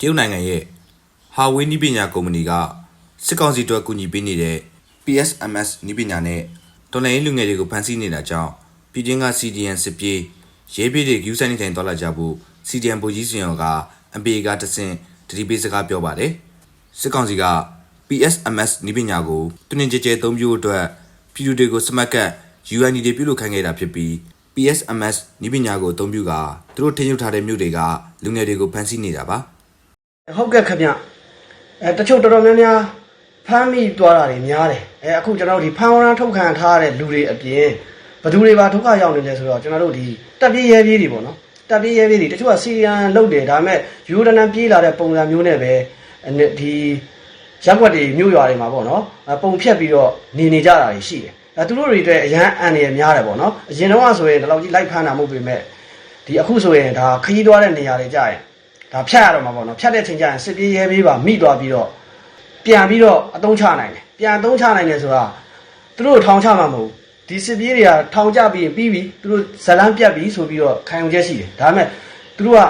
တရုတ်နိုင်ငံရဲ့ဟာဝေးနီးပညာကုမ္ပဏီကစစ်ကောင်စီတို့ကူညီပေးနေတဲ့ PSMS နီးပညာနဲ့တော်လိုင်းလူငယ်တွေကိုဖန်ဆီးနေတာကြောင့်ပြည်တွင်းက CDN စစ်ပြေးရဲပြေးတွေယူဆိုင်နေထိုင်သွားလာကြဖို့ CDN ဗိုလ်ကြီးစင်ရောက MPA ကတဆင့်တတိပေးစကားပြောပါတယ်စစ်ကောင်စီက PSMS နီးပညာကိုတွင်တွင်ကြဲကြဲအသုံးပြုအတွက်ပြည်သူတွေကိုစမတ်ကတ် UND တွေပြုလုပ်ခိုင်းခဲ့တာဖြစ်ပြီး PSMS နီးပညာကိုအသုံးပြုကသူတို့ထင်ယူထားတဲ့မြို့တွေကလူငယ်တွေကိုဖန်ဆီးနေတာပါ ဟုတ်ကဲ့ခင်ဗျအဲတချို့တော်တော်များများဖမ်းမိသွားတာတွေများတယ်အဲအခုကျွန်တော်တို့ဒီဖမ်းဝရမ်းထုတ်ခံထားရတဲ့လူတွေအပြင်ဘယ်သူတွေပါဒုက္ခရောက်နေလဲဆိုတော့ကျွန်တော်တို့ဒီတက်ပြေးရဲပြေးတွေပေါ့နော်တက်ပြေးရဲပြေးတွေတချို့ကစီရီယန်လုတ်တယ်ဒါပေမဲ့ယူဒနန်ပြေးလာတဲ့ပုံစံမျိုးနဲ့ပဲအဲဒီရက်ွက်တွေမြို့ရွာတွေမှာပေါ့နော်အဲပုံဖြတ်ပြီးတော့နေနေကြတာတွေရှိတယ်အဲသူတို့တွေအတွက်အရန်အန်ရများတယ်ပေါ့နော်အရင်တော့ဆိုရင်ဒီလောက်ကြီးလိုက်ဖမ်းတာမဟုတ်ပေမဲ့ဒီအခုဆိုရင်ဒါခရီးသွားတဲ့နေရာတွေကြာရင် ဒါဖြတ်ရတော့မှာပေါ့နော်ဖြတ်တဲ့ချိန်ကျရင်စစ်ပြေးရဲပြေးပါမိသွားပြီးတော့ပြန်ပြီးတော့အတုံးချနိုင်တယ်ပြန်အတုံးချနိုင်တယ်ဆိုတာသူတို့ထောင်ချမှာမဟုတ်ဘူးဒီစစ်ပြေးတွေကထောင်ချပြီးရင်ပြီးပြီသူတို့ဇလန်းပြတ်ပြီဆိုပြီးတော့ခံယူချက်ရှိတယ်ဒါပေမဲ့သူတို့က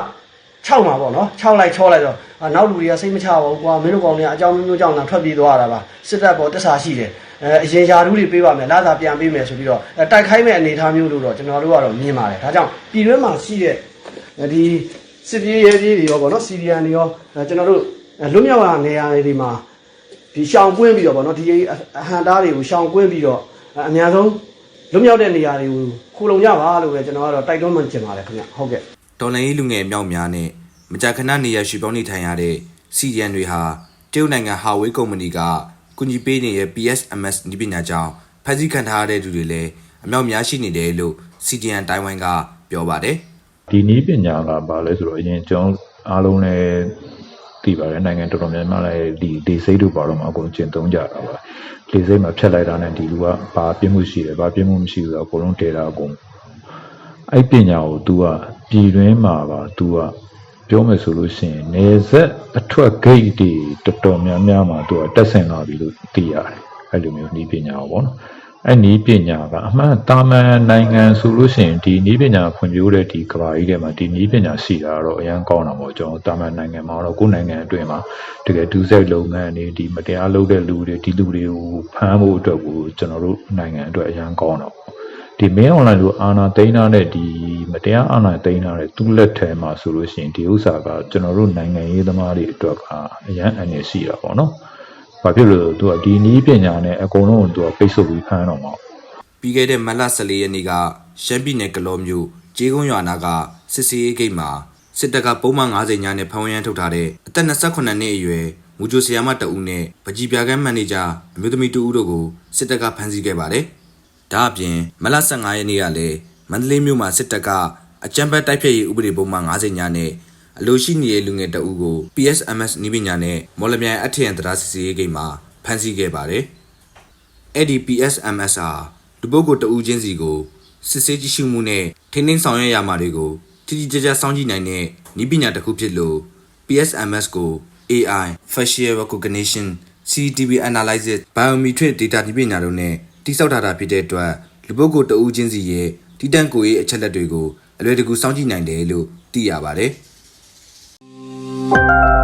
6မှာပေါ့နော်6လိုက်ချောလိုက်တော့အာနောက်လူတွေကစိတ်မချပါဘူးကွာမင်းတို့ကောင်တွေကအကြောင်းမျိုးမျိုးကြောင့်လာထွက်ပြေးသွားတာပါစစ်တပ်ပေါ်တက်စာရှိတယ်အဲအရင်ယာဓုတွေပေးပါမယ်လာသာပြန်ပေးမယ်ဆိုပြီးတော့အဲတိုက်ခိုင်းမဲ့အနေအထားမျိုးလို့တော့ကျွန်တော်တို့ကတော့မြင်ပါတယ်ဒါကြောင့်ပြည်တွင်းမှာရှိတဲ့ဒီ စစ်ပြေးရဲပြေးတွေရောဗောနော်စီရီယန်တွေရောအဲကျွန်တော်တို့အဲလွတ်မြောက်ရာနေရာတွေမှာဒီရှောင်ကွင်းပြီးတော့ဗောနော်ဒီအဟန်သားတွေကိုရှောင်ကွင်းပြီးတော့အဲအများဆုံးလွတ်မြောက်တဲ့နေရာတွေကိုခိုလုံကြပါလို့ပဲကျွန်တော်ကတော့တိုက်တွန်းမှကျင်ပါတယ်ခင်ဗျဟုတ်ကဲ့တော်လိုင်းလူငယ်အမြောက်များနဲ့မကြာခဏနေရရွှေပေါင်းနေထိုင်ရတဲ့စီရန်တွေဟာတရုတ်နိုင်ငံဟာဝေးကုမ္ပဏီကကူညီပေးနေတဲ့ PSMS နီးပညာကြောင့်ဖန်ဆီးခံထားရတဲ့သူတွေလည်းအမြောက်များရှိနေတယ်လို့ CDN တိုင်းဝိုင်းကပြောပါတယ် ဒီနည်းပညာကဘာလဲဆိုတော့အရင်ကျွန်တော်အားလုံးလည်းသိပါတယ်နိုင်ငံတော်တော်များများလည်းဒီဒီစိတ်တို့ဘာလို့မှအကုန်ကျင့်သုံးကြတာပါလေစိတ်မှာဖြတ်လိုက်တာနဲ့ဒီလူကဘာပြင်းမှုရှိတယ်ဘာပြင်းမှုမရှိဘူးဆိုတော့အကုန်လုံးတည်တာအကုန်အဲ့ပညာကို तू ကပြည်တွင်းမှာပါ तू ကပြောမယ်ဆိုလို့ရှိရင်နေဆက်အထွက်ဂိတ်တွေတော်တော်များများမှာ तू ကတက်ဆင်လာပြီလို့သိရတယ်အဲ့လိုမျိုးနည်းပညာကိုပေါ့နော် အဲ့နီးပညာကအမှန်တာမန်နိုင်ငံဆိုလို့ရှိရင်ဒီနီးပညာဖွံ့ဖြိုးတဲ့ဒီကဘာကြီးထဲမှာဒီနီးပညာရှိတာတော့အရန်ကောင်းတာပေါ့ကျွန်တော်တာမန်နိုင်ငံမှာတော့ကိုယ်နိုင်ငံအတွင်းမှာတကယ်ဒူးဆက်လုပ်ငန်းတွေဒီမတရားလုပ်တဲ့လူတွေဒီလူတွေကိုဖမ်းဖို့အတွက်ကိုကျွန်တော်တို့နိုင်ငံအတွက်အရန်ကောင်းတာပေါ့ဒီ main online လို့အာနာသိန်းတာနဲ့ဒီမတရားအာနာသိန်းတာနဲ့သူ့လက်ထဲမှာဆိုလို့ရှိရင်ဒီဥစ္စာကကျွန်တော်တို့နိုင်ငံရေးသမားတွေအတွက်ကအရန်အနေရှိတာပေါ့နော် ဘာဖြစ်လို့လဲသူကဒီနီးပညာနဲ့အကုန်လုံးကိုသူကပိတ်ဆို့ပြီးဖမ်းတော့မှာပြီးခဲ့တဲ့မတ်လ14ရက်နေ့ကရှမ်းပြည်နယ်ကလောမြို့ကျေးကုန်းရွာနာကစစ်စီရေးဂိတ်မှာစစ်တပ်ကပုံမှန်90ညနဲ့ဖမ်းဝရမ်းထုတ်ထားတဲ့အသက်28နှစ်အရွယ်မူဂျိုဆီယာမတအူးနဲ့ပကြီးပြာကန်းမန်နေဂျာအမျိုးသမီးတူဦးတို့ကိုစစ်တပ်ကဖမ်းဆီးခဲ့ပါတယ်။ဒါအပြင်မတ်လ15ရက်နေ့ကလည်းမန္တလေးမြို့မှာစစ်တပ်ကအကြမ်းဖက်တိုက်ဖျက်ရေးဥပဒေပုံမှန်90ညနဲ့ အလိုရှိနေတဲ့လူငယ်တအူးကို PSMS နီးပညာနဲ့မော်လမြိုင်အထက်ရန်တရားစစ်စီရေးဂိတ်မှာဖမ်းဆီးခဲ့ပါတယ်။အဲ့ဒီ PSMS ဟာလူပုဂ္ဂိုလ်တဦးချင်းစီကိုစစ်ဆေးကြည့်ရှုမှုနဲ့ထိန်းသိမ်းဆောင်ရွက်ရမှာတွေကိုတိတိကျကျစောင့်ကြည့်နိုင်တဲ့နည်းပညာတစ်ခုဖြစ်လို့ PSMS ကို AI facial recognition CCTV analysis biometric data နည်းပညာတို့နဲ့တိစောက်ထားတာဖြစ်တဲ့အတွက်လူပုဂ္ဂိုလ်တဦးချင်းစီရဲ့တိတန့်ကိုယ်ရေးအချက်လက်တွေကိုအလွယ်တကူစောင့်ကြည့်နိုင်တယ်လို့သိရပါတယ် Bye.